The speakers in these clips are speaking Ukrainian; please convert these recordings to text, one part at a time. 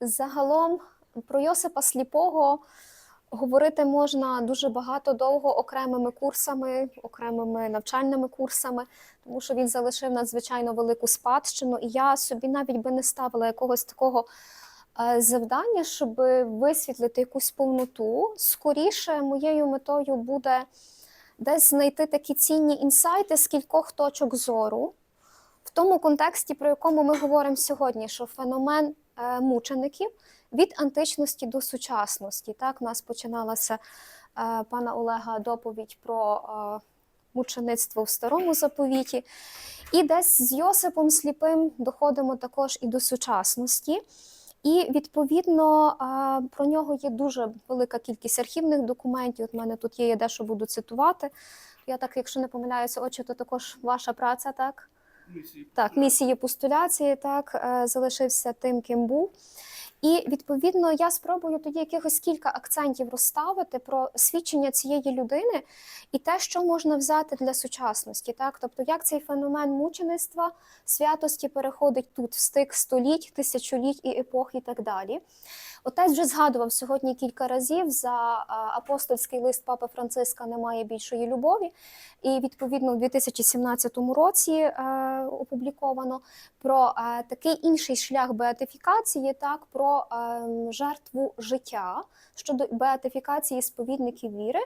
Загалом про Йосипа Сліпого говорити можна дуже багато довго окремими курсами, окремими навчальними курсами, тому що він залишив надзвичайно велику спадщину. І я собі навіть би не ставила якогось такого е, завдання, щоб висвітлити якусь повноту. Скоріше моєю метою буде десь знайти такі цінні інсайти з кількох точок зору. В тому контексті, про якому ми говоримо сьогодні, що феномен мучеників від античності до сучасності. Так, у нас починалася е, пана Олега доповідь про е, мучеництво в старому заповіті. І десь з Йосипом Сліпим доходимо також і до сучасності. І відповідно е, про нього є дуже велика кількість архівних документів. От в мене тут є, я дещо буду цитувати. Я так, якщо не помиляюся, очі, то також ваша праця, так? Так, місії постуляції, так, е, залишився тим, ким був. І відповідно я спробую тоді якихось кілька акцентів розставити про свідчення цієї людини і те, що можна взяти для сучасності. Так? Тобто, як цей феномен мучеництва, святості переходить тут в стик століть, тисячоліть і епох, і так далі. Отець вже згадував сьогодні кілька разів за апостольський лист Папи Франциска Немає більшої любові. І відповідно у 2017 році е, опубліковано про е, такий інший шлях беатифікації, так про е, жертву життя щодо беатифікації сповідників віри.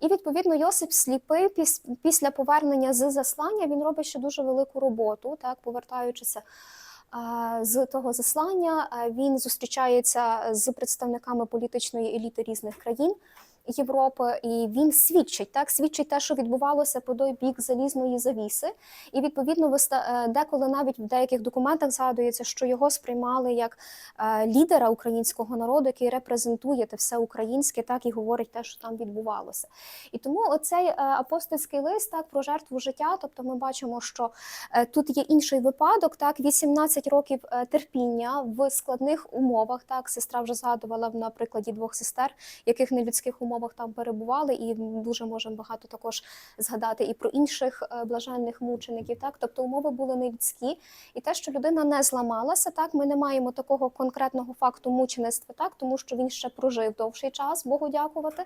І відповідно Йосип сліпий піс, після повернення з заслання він робить ще дуже велику роботу, так повертаючися. З того заслання він зустрічається з представниками політичної еліти різних країн. Європи, і він свідчить так, свідчить те, що відбувалося по той бік залізної завіси, і відповідно е, деколи навіть в деяких документах згадується, що його сприймали як е, лідера українського народу, який репрезентує те все українське, так і говорить те, що там відбувалося. І тому оцей е, апостольський лист так про жертву життя. Тобто, ми бачимо, що тут є інший випадок, так 18 років терпіння в складних умовах. Так, сестра вже згадувала на прикладі двох сестер, яких нелюдських умовах там перебували, і дуже можемо багато також згадати і про інших е, блаженних мучеників. Так, тобто умови були нелюдські, і те, що людина не зламалася, так ми не маємо такого конкретного факту мучеництва, так тому що він ще прожив довший час, Богу дякувати.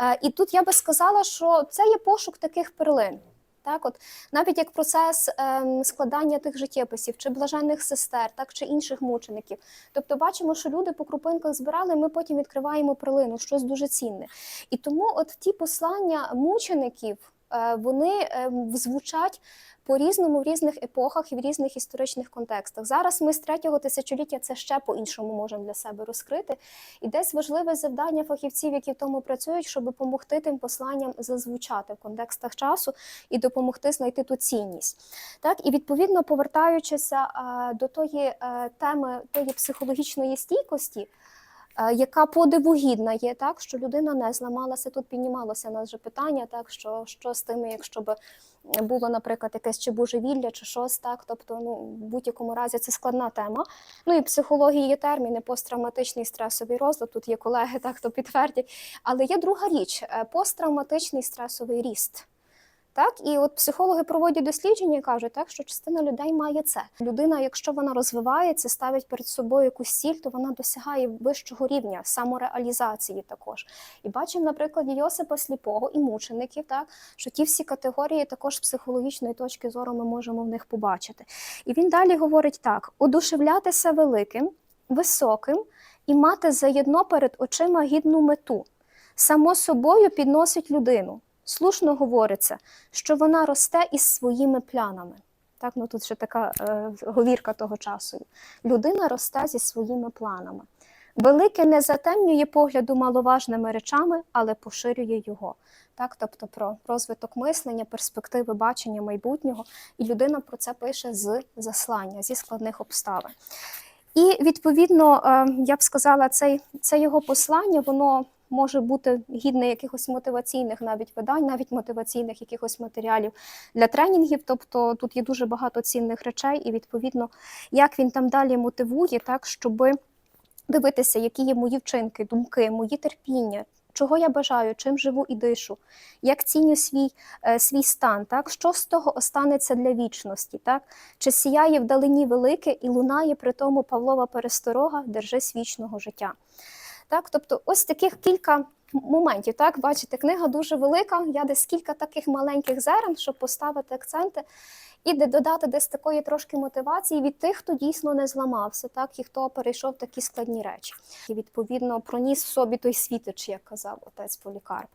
Е, І тут я би сказала, що це є пошук таких перлин. Так, от навіть як процес ем, складання тих життєписів, чи блаженних сестер, так чи інших мучеників. Тобто бачимо, що люди по крупинках збирали, ми потім відкриваємо прилину, щось дуже цінне. І тому, от ті послання мучеників, вони ем, звучать по-різному в різних епохах і в різних історичних контекстах. Зараз ми з третього тисячоліття це ще по-іншому можемо для себе розкрити. І десь важливе завдання фахівців, які в тому працюють, щоб допомогти тим посланням зазвучати в контекстах часу і допомогти знайти ту цінність. Так, і відповідно повертаючися до тої е, теми тої психологічної стійкості. Е, Яка подивогідна є, так що людина не зламалася. Тут піднімалося нас же питання, так що, що з тими, якщо б було, наприклад, якесь чи божевілля, чи щось так. Тобто, ну в будь-якому разі це складна тема. Ну і психології є терміни посттравматичний стресовий розлад. Тут є колеги, так то підтвердять. Але є друга річ е, посттравматичний стресовий ріст. Так, і от психологи проводять дослідження і кажуть, так, що частина людей має це. Людина, якщо вона розвивається, ставить перед собою якусь ціль, то вона досягає вищого рівня самореалізації також. І бачимо на прикладі Йосипа Сліпого і мучеників, так, що ті всі категорії також з психологічної точки зору ми можемо в них побачити. І він далі говорить так: одушевлятися великим, високим і мати заєдно перед очима гідну мету. Само собою підносить людину. Слушно говориться, що вона росте із своїми плянами. Так, ну тут ще така е, говірка того часу. Людина росте зі своїми планами. Велике не затемнює погляду маловажними речами, але поширює його. Так, тобто про розвиток мислення, перспективи бачення майбутнього. І людина про це пише з заслання, зі складних обставин. І відповідно, е, я б сказала, цей, це його послання, воно може бути гідне якихось мотиваційних навіть видань, навіть мотиваційних якихось матеріалів для тренінгів. Тобто тут є дуже багато цінних речей, і відповідно, як він там далі мотивує, так щоби дивитися, які є мої вчинки, думки, мої терпіння. чого я бажаю, чим живу і дишу, як ціню свій, е, свій стан, так? що з того останеться для вічності, так? чи сіяє вдалині велике і лунає при тому Павлова пересторога, держись вічного життя. Так? Тобто, ось таких кілька моментів. Так? Бачите, книга дуже велика, я десь кілька таких маленьких зерен, щоб поставити акценти. І додати десь такої трошки мотивації від тих, хто дійсно не зламався, так і хто перейшов такі складні речі, і відповідно проніс в собі той світоч, як казав отець Полікарп.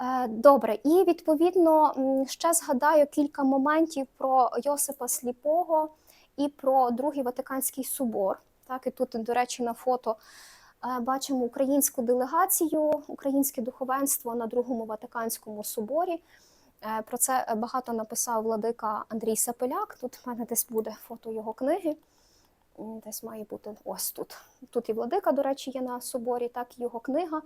Е, Добре, і відповідно ще згадаю кілька моментів про Йосипа Сліпого і про Другий Ватиканський собор. Так, і тут, до речі, на фото бачимо українську делегацію, українське духовенство на Другому Ватиканському соборі. Е, Про це багато написав владика Андрій Сапеляк. Тут в мене десь буде фото його книги. Десь має бути ось тут. Тут і владика, до речі, є на соборі, так і його книга.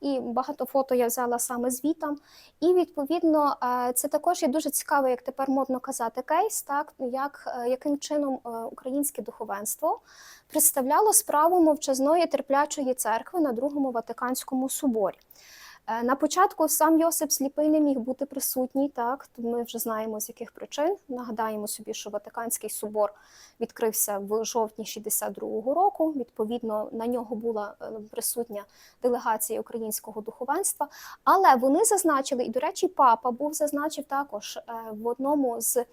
І багато фото я взяла саме звітом. І відповідно е, це також є дуже цікавий, як тепер модно казати, кейс, так як е, яким чином е, українське духовенство представляло справу мовчазної терплячої церкви на Другому Ватиканському соборі. Е, На початку сам Йосип Сліпий не міг бути присутній, так ми вже знаємо з яких причин. Нагадаємо собі, що Ватиканський собор відкрився в жовтні 62-го року. Відповідно, на нього була е, присутня делегація українського духовенства. Але вони зазначили, і до речі, папа був зазначив також е, в одному з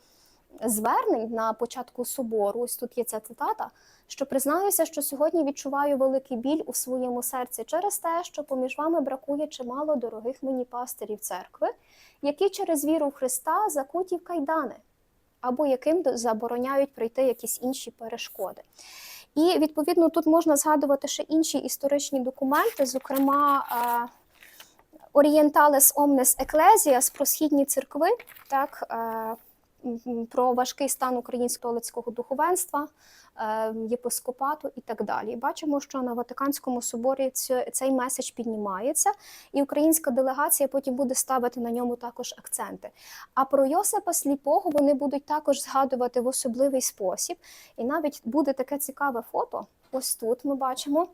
звернень на початку собору. Ось тут є ця цитата. Що признаюся, що сьогодні відчуваю великий біль у своєму серці через те, що поміж вами бракує чимало дорогих мені пастирів церкви, які через віру в Христа закуті в кайдани, або яким забороняють пройти якісь інші перешкоди. І відповідно тут можна згадувати ще інші історичні документи, зокрема е, Orientalis Omnes Ecclesias про східні церкви, так, е, про важкий стан українського католицького духовенства, е, єпископату і так далі. Бачимо, що на Ватиканському соборі цей меседж піднімається, і українська делегація потім буде ставити на ньому також акценти. А про Йосипа Сліпого вони будуть також згадувати в особливий спосіб. І навіть буде таке цікаве фото. Ось тут ми бачимо.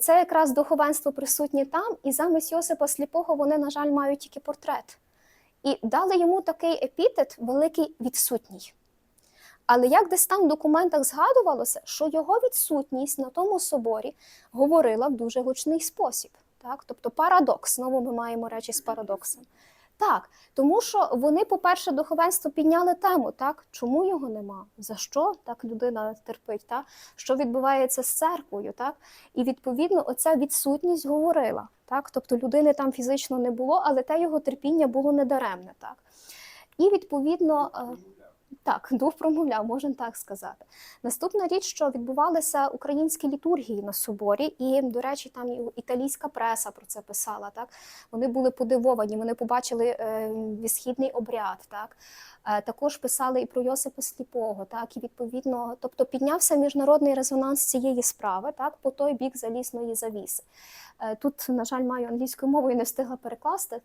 Це якраз духовенство присутнє там, і замість Йосипа Сліпого вони, на жаль, мають тільки портрет. І дали йому такий епітет великий відсутній. Але як десь там в документах згадувалося, що його відсутність на тому соборі говорила в дуже гучний спосіб. Так? Тобто парадокс, знову ми маємо речі з парадоксом. Так, тому що вони, по-перше, духовенство підняли тему, так? Чому його нема? За що так людина терпить? Так? Що відбувається з церквою? Так? І відповідно, оця відсутність говорила. Так? Тобто людини там фізично не було, але те його терпіння було недаремне. Так? І відповідно. Так, дух промовляв, можна так сказати. Наступна річ, що відбувалися українські літургії на соборі, і, до речі, там і італійська преса про це писала. Так вони були подивовані, вони побачили е, східний обряд. Так е, також писали і про Йосипа Сліпого. Так і відповідно, тобто піднявся міжнародний резонанс цієї справи, так по той бік залізної завіси. Е, тут, на жаль, маю англійською мовою, не встигла перекласти.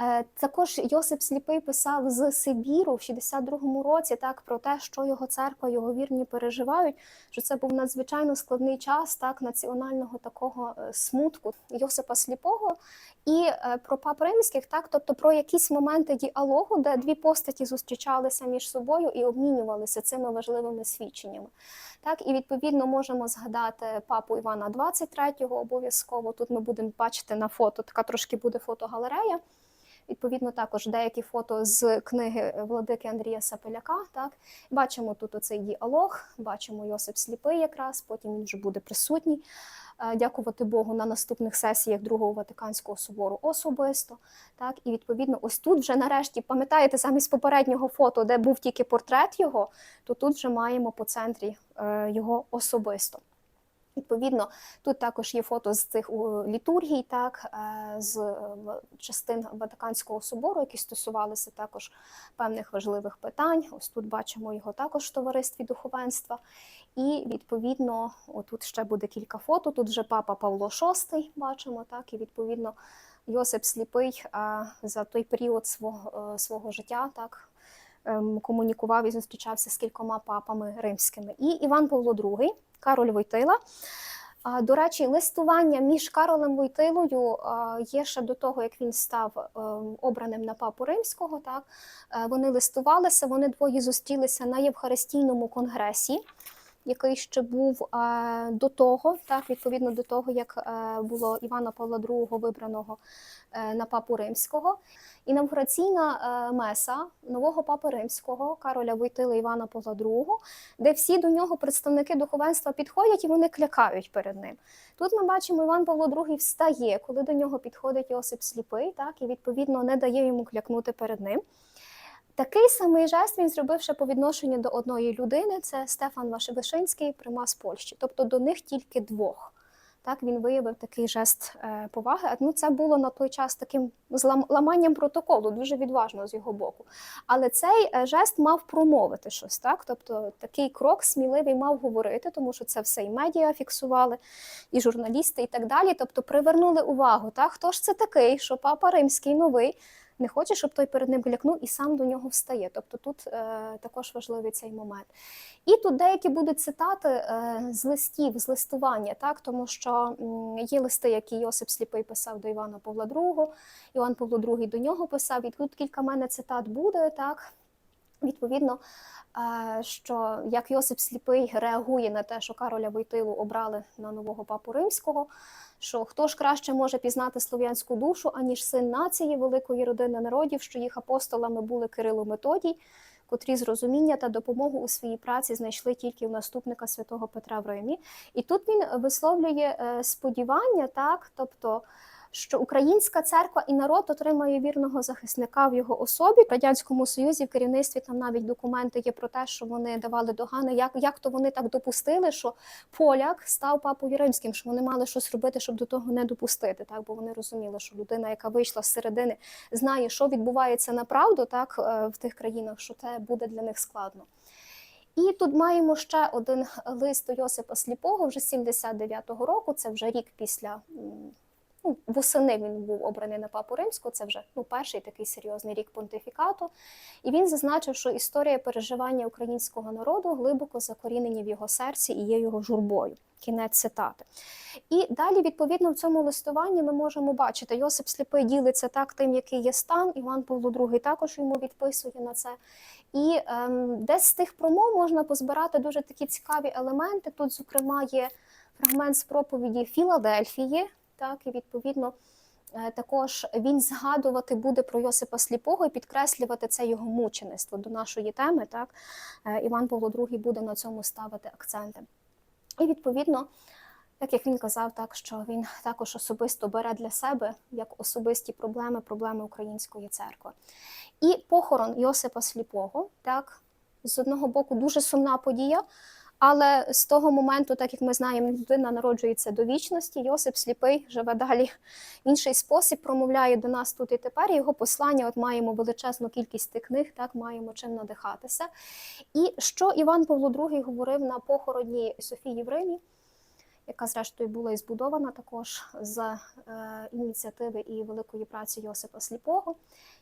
Е, Також Йосип Сліпий писав з Сибіру в 62-му році так про те, що його церква, його вірні переживають. Що це був надзвичайно складний час так національного такого е, смутку Йосипа Сліпого і е, про пап римських, так тобто про якісь моменти діалогу, де дві постаті зустрічалися між собою і обмінювалися цими важливими свідченнями. Так, і відповідно можемо згадати папу Івана 23-го обов'язково. Тут ми будемо бачити на фото, така трошки буде фотогалерея. Відповідно, також деякі фото з книги владики Андрія Сапеляка. Так бачимо тут оцей діалог, бачимо Йосип Сліпий, якраз потім він вже буде присутній. Е, Дякувати Богу на наступних сесіях Другого Ватиканського собору особисто. Так, і відповідно, ось тут вже нарешті, пам'ятаєте, замість попереднього фото, де був тільки портрет його, то тут вже маємо по центрі е, його особисто. Відповідно, тут також є фото з цих літургій, так, е, з е, частин Ватиканського собору, які стосувалися також певних важливих питань. Ось тут бачимо його також в товаристві духовенства. І відповідно, отут ще буде кілька фото. Тут вже папа Павло VI бачимо, так, і відповідно Йосип Сліпий за той період свого, е, свого життя, так. ем, Комунікував і зустрічався з кількома папами римськими. І Іван Павло II, Кароль Войтила. До речі, листування між Каролем Войтилою є ще до того, як він став е, обраним на папу римського. Так Е, вони листувалися, вони двоє зустрілися на Євхаристійному конгресі, який ще був е, до того, так відповідно до того, як е, було Івана Павла II вибраного на папу римського. Інавгураційна е, меса нового папи римського Кароля Войтили Івана Павла II, де всі до нього представники духовенства підходять і вони клякають перед ним. Тут ми бачимо, Іван Павло II встає, коли до нього підходить Йосип Сліпий, так і відповідно не дає йому клякнути перед ним. Такий самий жест він зробив ще по відношенню до одної людини: це Стефан Вишинський, примас Польщі. Тобто до них тільки двох. Так він виявив такий жест е, поваги. Ну, це було на той час таким ламанням протоколу, дуже відважно з його боку. Але цей е, жест мав промовити щось, так? Тобто такий крок сміливий мав говорити, тому що це все і медіа фіксували, і журналісти, і так далі. Тобто привернули увагу, так? хто ж це такий, що папа римський новий. Не хоче, щоб той перед ним клякнув і сам до нього встає. Тобто тут е, також важливий цей момент. І тут деякі будуть цитати е, з листів, з листування, так тому що м, є листи, які Йосип Сліпий писав до Івана Павла II, Іван Павло II до нього писав. І тут кілька мене цитат буде так. Відповідно, е, що як Йосип Сліпий реагує на те, що Кароля Войтилу обрали на нового папу римського, що хто ж краще може пізнати слов'янську душу, аніж син нації великої родини народів, що їх апостолами були Кирило Методій, котрі з розуміння та допомогу у своїй праці знайшли тільки в наступника святого Петра в Римі. І тут він висловлює е, сподівання, так, тобто. Що українська церква і народ отримає вірного захисника в його особі в радянському союзі в керівництві там навіть документи є про те, що вони давали догани, як, як то вони так допустили, що поляк став папою римським, що вони мали щось робити, щоб до того не допустити. Так, бо вони розуміли, що людина, яка вийшла з середини, знає, що відбувається направду, так е, в тих країнах, що це буде для них складно. І тут маємо ще один лист Йосипа Сліпого, вже 79-го року. Це вже рік після. Ну, восени він був обраний на папу римського. Це вже ну, перший такий серйозний рік понтифікату. І він зазначив, що історія переживання українського народу глибоко закорінені в його серці і є його журбою. Кінець цитати. І далі, відповідно, в цьому листуванні ми можемо бачити, Йосип Сліпий ділиться так тим, який є стан. Іван Павло II також йому відписує на це. І ем, десь з тих промов можна позбирати дуже такі цікаві елементи. Тут, зокрема, є фрагмент з проповіді Філадельфії. Так, і відповідно е, також він згадувати буде про Йосипа Сліпого і підкреслювати це його мучеництво до нашої теми. Так, Е, Іван Павло II буде на цьому ставити акценти. І відповідно, так як він казав, так що він також особисто бере для себе як особисті проблеми, проблеми української церкви. І похорон Йосипа Сліпого, так, з одного боку, дуже сумна подія. Але з того моменту, так як ми знаємо, людина народжується до вічності, Йосип Сліпий живе далі інший спосіб, промовляє до нас тут і тепер. Його послання, от маємо величезну кількість тих книг, так маємо чим надихатися. І що Іван Павло II говорив на похороні Софії в Римі, яка зрештою була і збудована також з е, ініціативи і великої праці Йосипа Сліпого.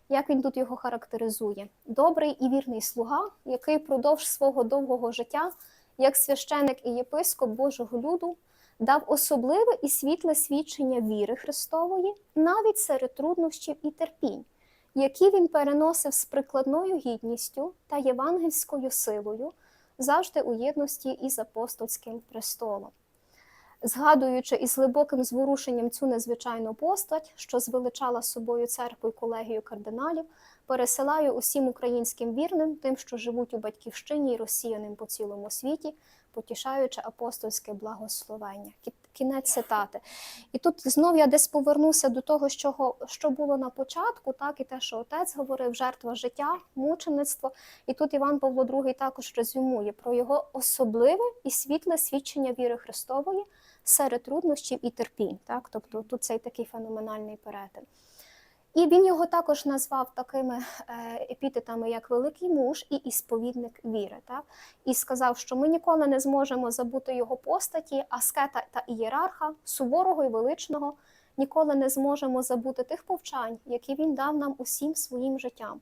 Як він тут його характеризує? Добрий і вірний слуга, який впродовж свого довгого життя як священик і єпископ Божого люду, дав особливе і світле свідчення віри Христової навіть серед труднощів і терпінь, які він переносив з прикладною гідністю та євангельською силою, завжди у єдності із апостольським престолом. Згадуючи із глибоким зворушенням цю незвичайну постать, що звеличала собою церкву і колегію кардиналів, пересилаю усім українським вірним, тим, що живуть у батьківщині і росіяним по цілому світі, потішаючи апостольське благословення. Кінець цитати. І тут знов я десь повернуся до того, що, що було на початку, так і те, що отець говорив, жертва життя, мучеництво. І тут Іван Павло II також резюмує про його особливе і світле свідчення віри Христової серед труднощів і терпінь. Так? Тобто тут цей такий феноменальний перетин. І він його також назвав такими е, епітетами, як великий муж і ісповідник віри. Так? І сказав, що ми ніколи не зможемо забути його постаті, аскета та ієрарха, суворого і величного, ніколи не зможемо забути тих повчань, які він дав нам усім своїм життям.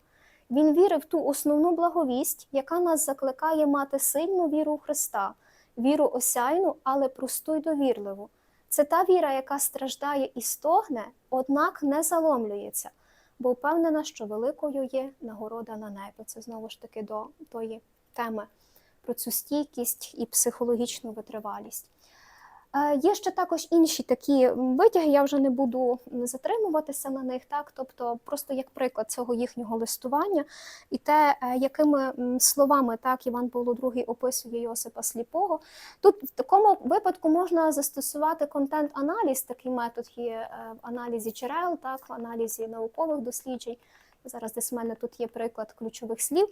Він вірив ту основну благовість, яка нас закликає мати сильну віру у Христа, віру осяйну, але просту й довірливу. Це та віра, яка страждає і стогне, однак не заломлюється, бо впевнена, що великою є нагорода на небі. Це знову ж таки до тої теми про цю стійкість і психологічну витривалість. Е, Є ще також інші такі витяги, я вже не буду затримуватися на них, так тобто, просто як приклад цього їхнього листування, і те, е, якими словами так Іван Павло II описує Йосипа Сліпого. Тут в такому випадку можна застосувати контент-аналіз, такий метод є е, в аналізі джерел, так, в аналізі наукових досліджень. Зараз десь в мене тут є приклад ключових слів.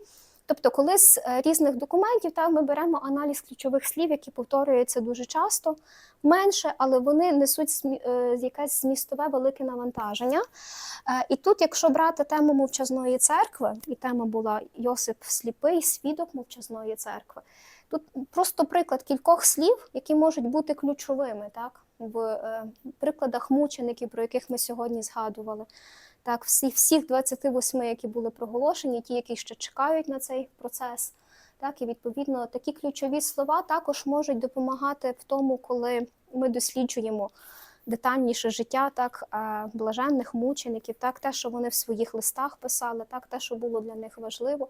Тобто, коли з е, різних документів так, ми беремо аналіз ключових слів, які повторюються дуже часто, менше, але вони несуть е, якесь змістове велике навантаження. Е, І тут, якщо брати тему мовчазної церкви, і тема була Йосип Сліпий, свідок мовчазної церкви. Тут просто приклад кількох слів, які можуть бути ключовими, так в прикладах мучеників, про яких ми сьогодні згадували. Так, всі, всіх 28, які були проголошені, ті, які ще чекають на цей процес. Так, і відповідно такі ключові слова також можуть допомагати в тому, коли ми досліджуємо детальніше життя, так, блаженних мучеників, так, те, що вони в своїх листах писали, так, те, що було для них важливо.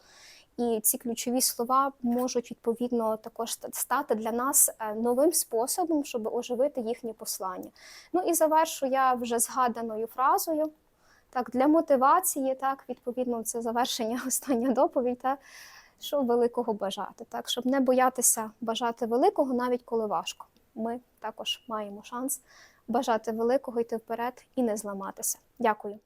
І ці ключові слова можуть відповідно також стати для нас е, новим способом, щоб оживити їхнє послання. Ну і завершу я вже згаданою фразою. Так, для мотивації, так, відповідно, це завершення остання доповідь, так, що великого бажати, так, щоб не боятися бажати великого, навіть коли важко. Ми також маємо шанс бажати великого, йти вперед і не зламатися. Дякую.